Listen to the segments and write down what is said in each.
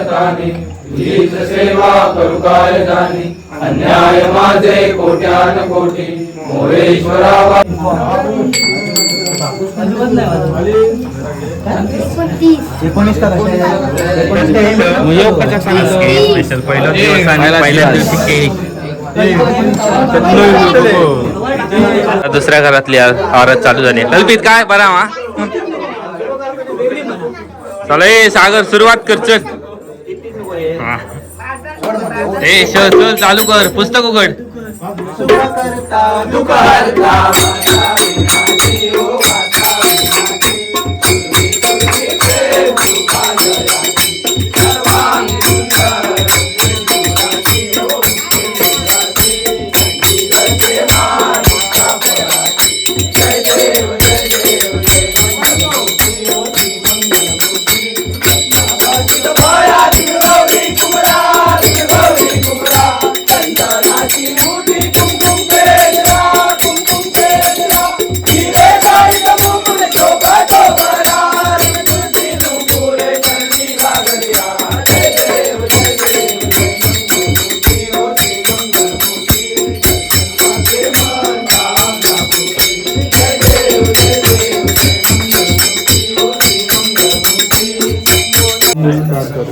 भारताने हीच सेवा करू काय जाणी अन्याय माझे कोट्यान कोटी मोरेश्वरा स्पेशल पहिला दिवस आणि पहिल्या दिवशी केक दुसऱ्या घरातली औरत चालू झाली. कल्पित काय? बरा मा चला सागर सुरुवात कर चल. ए चल चल चालू कर. पुस्तक उघड.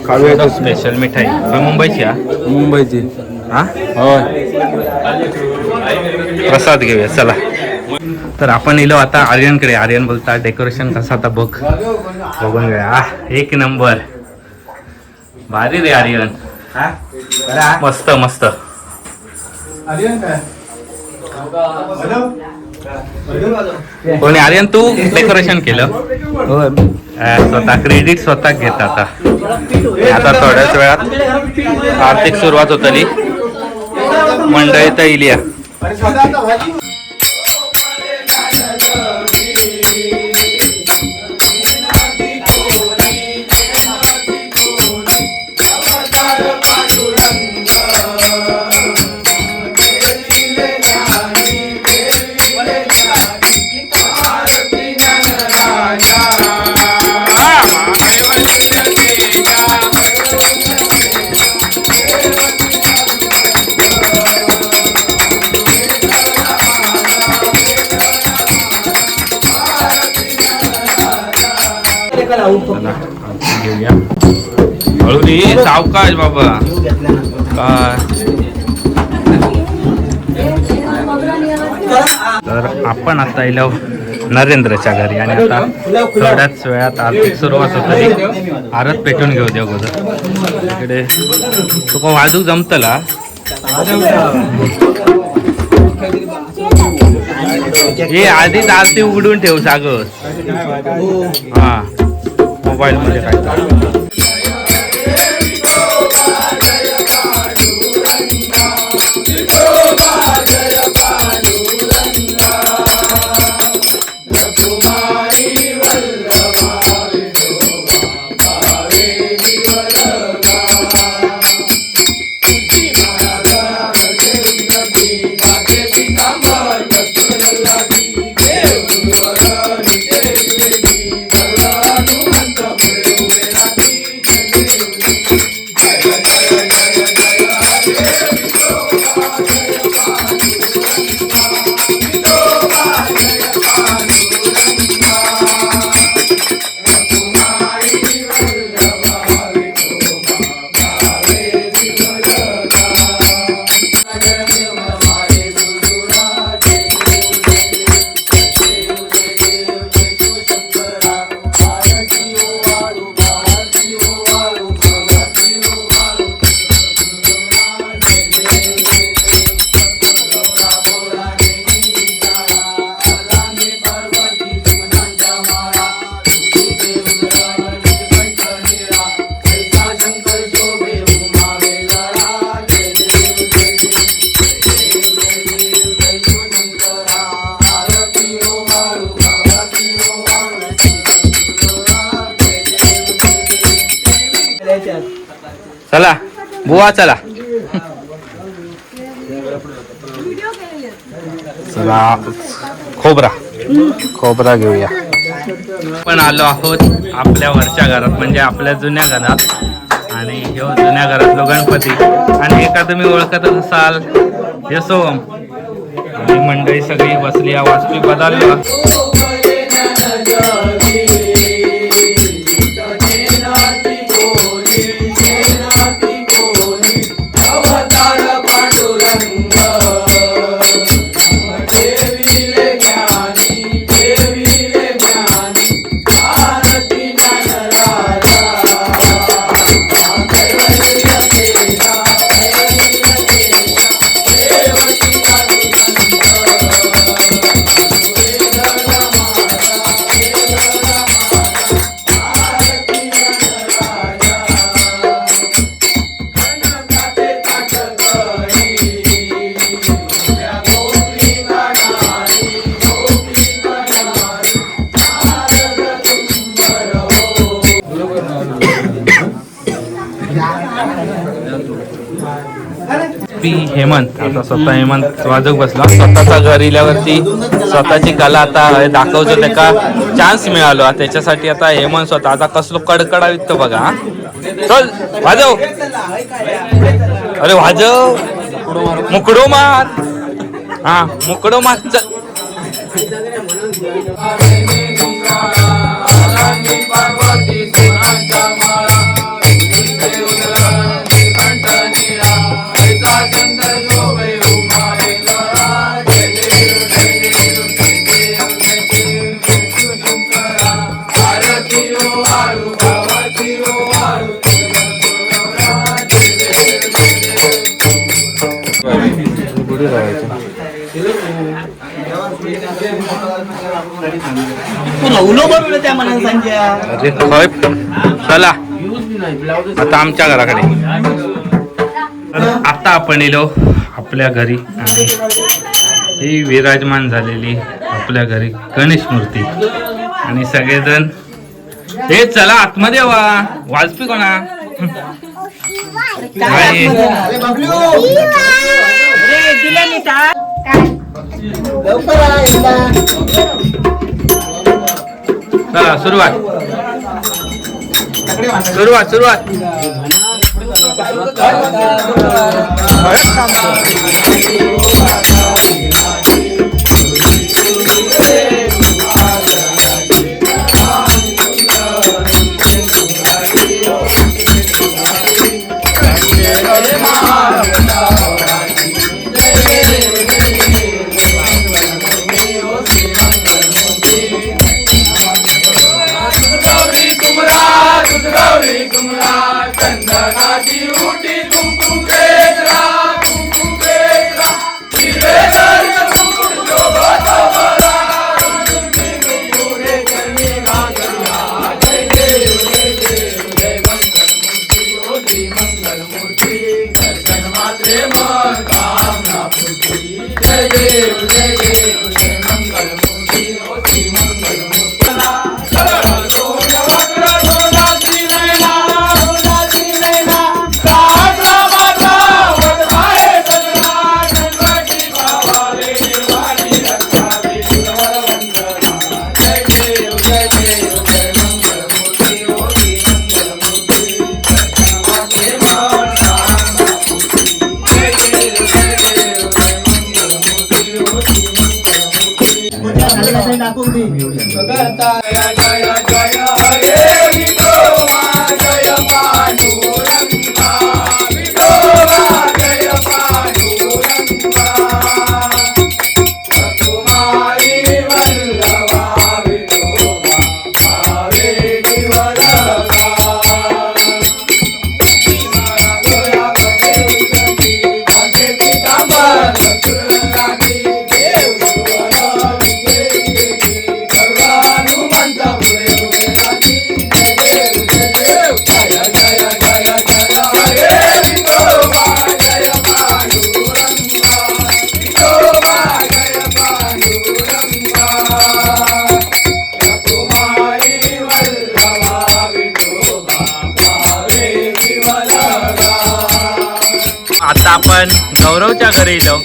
स्पेशल मिठाई. होय, मुंबईची हा मुंबईची. हा होय. प्रसाद घेऊया चला. तर आपण इलो आता आर्यनकडे. आर्यन बोलता डेकोरेशन कसं आता बघ. बघून घेऊया. एक नंबर. भारी रे आर्यन. मस्त मस्त. कोणी आर्यन तू डेकोरेशन केलं? स्वतः क्रेडिट स्वतः घेत आता. आता थोड्याच वेळात आर्थिक सुरुवात होतली. मंडळी तर रे सावकाश बाबा. तर आपण आता इलो नरेंद्रच्या घरी आणि आता थोड्याच वेळात आर्थिक सुरुवात होतली. आरत पेटून घेऊ दे अगोदर इकडे तुका वाजूक जमतला. हे आधीच आरती उघडून ठेव सागर हा मोबाईल मध्ये काय बुवा चला. चला खोबरा. खोबरा घेऊया. पण आलो आहोत आपल्या वरच्या घरात म्हणजे आपल्या जुन्या घरात. आणि ह्यो जुन्या घरातलो गणपती. आणि एका तुम्ही ओळखतच असाल? यशोम आणि मंडळी सगळी बसली या वाजपी बदलला. मी हेमंत आता स्वतः हेमंत वाजक बसला. स्वतःचा घर इल्यावरती स्वतःची कला आता दाखवतो त्याका चान्स मिळालो. त्याच्यासाठी आता हेमंत स्वतः आता कसलो कडकडा विकतो बघा चल वाजव. अरे वाजव. मुकडो मार. हा मुकडो मार चल. बनवलं त्या संजय. अरे होय चला. आता आमच्या घराकडे. आता आपण येलो आपल्या घरी. आणि ही विराजमान झालेली आपल्या घरी गणेश मूर्ती. आणि सगळेजण हे चला आतमध्ये वा. वाजपी कोणा काय? लवकर आ एकदा. हा सुरुवात. सुरुवात सुरुवात. गौरी आपण गौरवच्या घरी जाऊ.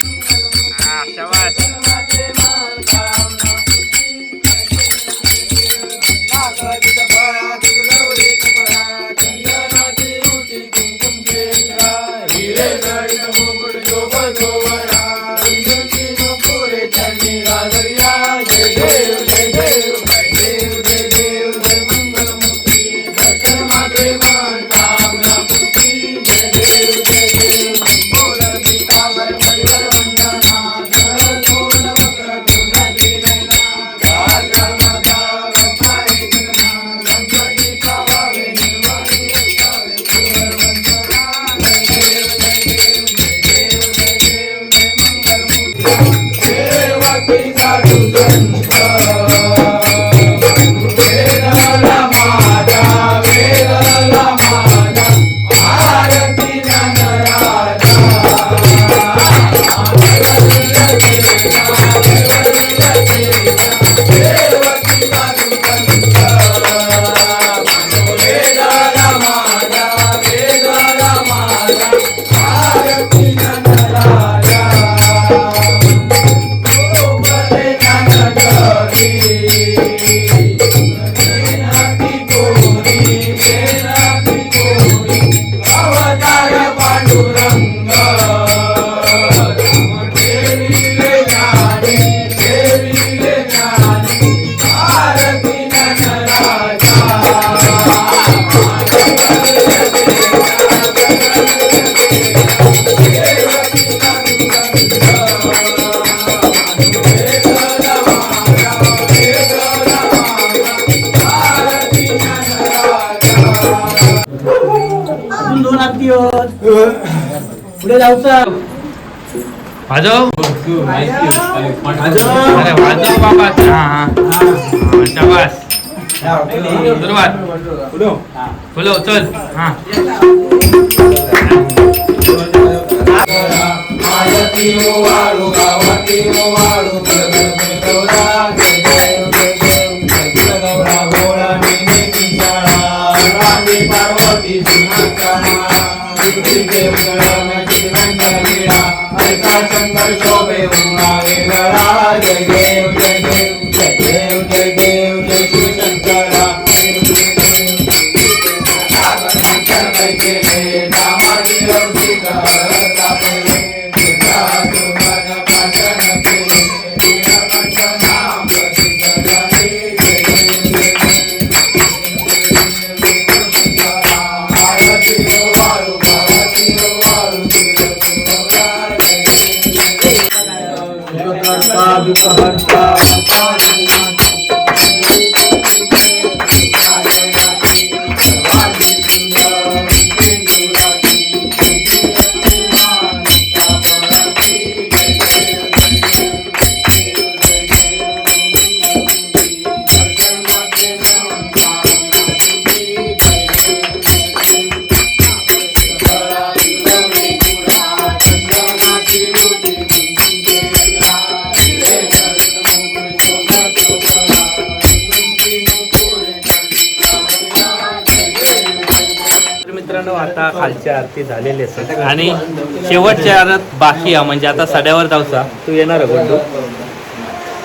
पुढे जाऊचं वाजव अरे वाजव बाबा हा हा हा, शाबास सुरुवात फुलव चल हा वाळू वाळू तर आता खालची आरती झालेली असेल आणि शेवटची आरत बाकी आहे म्हणजे आता सड्यावर जाऊचा तू येणार गोंडू?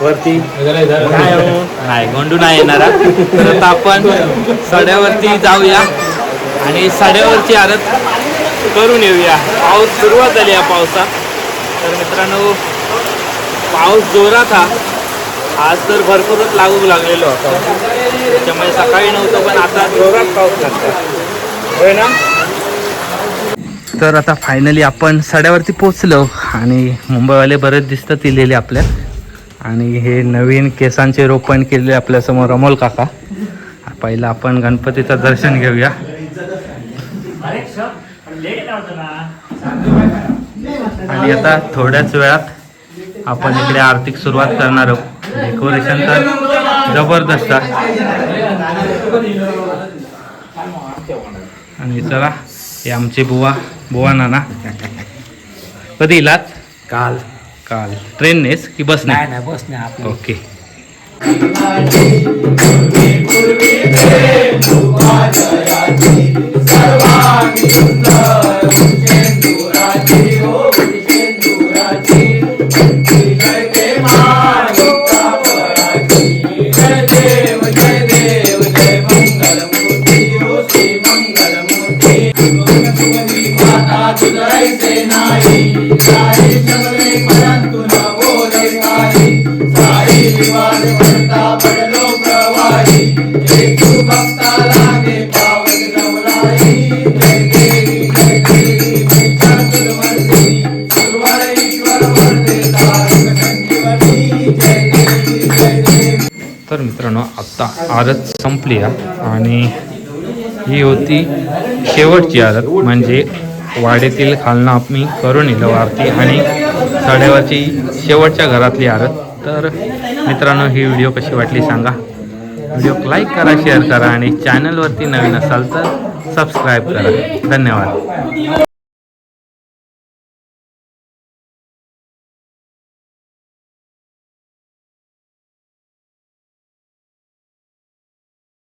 वरती? नाही हो. नाही गोंडू नाही येणार. तर आता आपण सड्यावरती जाऊया आणि सड्यावरची आरत करून येऊया. पाऊस सुरुवात झाली या पावसात. तर मित्रांनो पाऊस जोरात हा. आज तर भरपूरच लागू लागलेलो होता. त्याच्यामुळे सकाळी नव्हतं पण आता जोरात पाऊस लागतो होय ना? तर आता फायनली आपण सड्यावरती पोचलो आणि मुंबईवाले बरेच दिसतात इलेले आपल्या आणि हे नवीन केसांचे रोपण केलेले आपल्यासमोर अमोल काका. पहिला आपण गणपतीचं दर्शन घेऊया. आणि आता थोड्याच वेळात आपण इकडे आर्थिक सुरुवात करणार आहोत. डेकोरेशन तर जबरदस्त. आणि चला हे आमचे बुवा. बुवा नाना कधी इलात काल. काल. ट्रेननेच की बसने नाही बस नाही ओके. आत्ता आरत संपली आणि ही होती शेवटची आरत म्हणजे वाडेतील खालना आम्ही करून येलो आरती आणि साडेवरची शेवटच्या घरातली आरत. तर मित्रांनो ही व्हिडिओ कशी वाटली सांगा. व्हिडिओ लाईक करा शेअर करा आणि चॅनलवरती नवीन असाल तर सबस्क्राईब करा. धन्यवाद.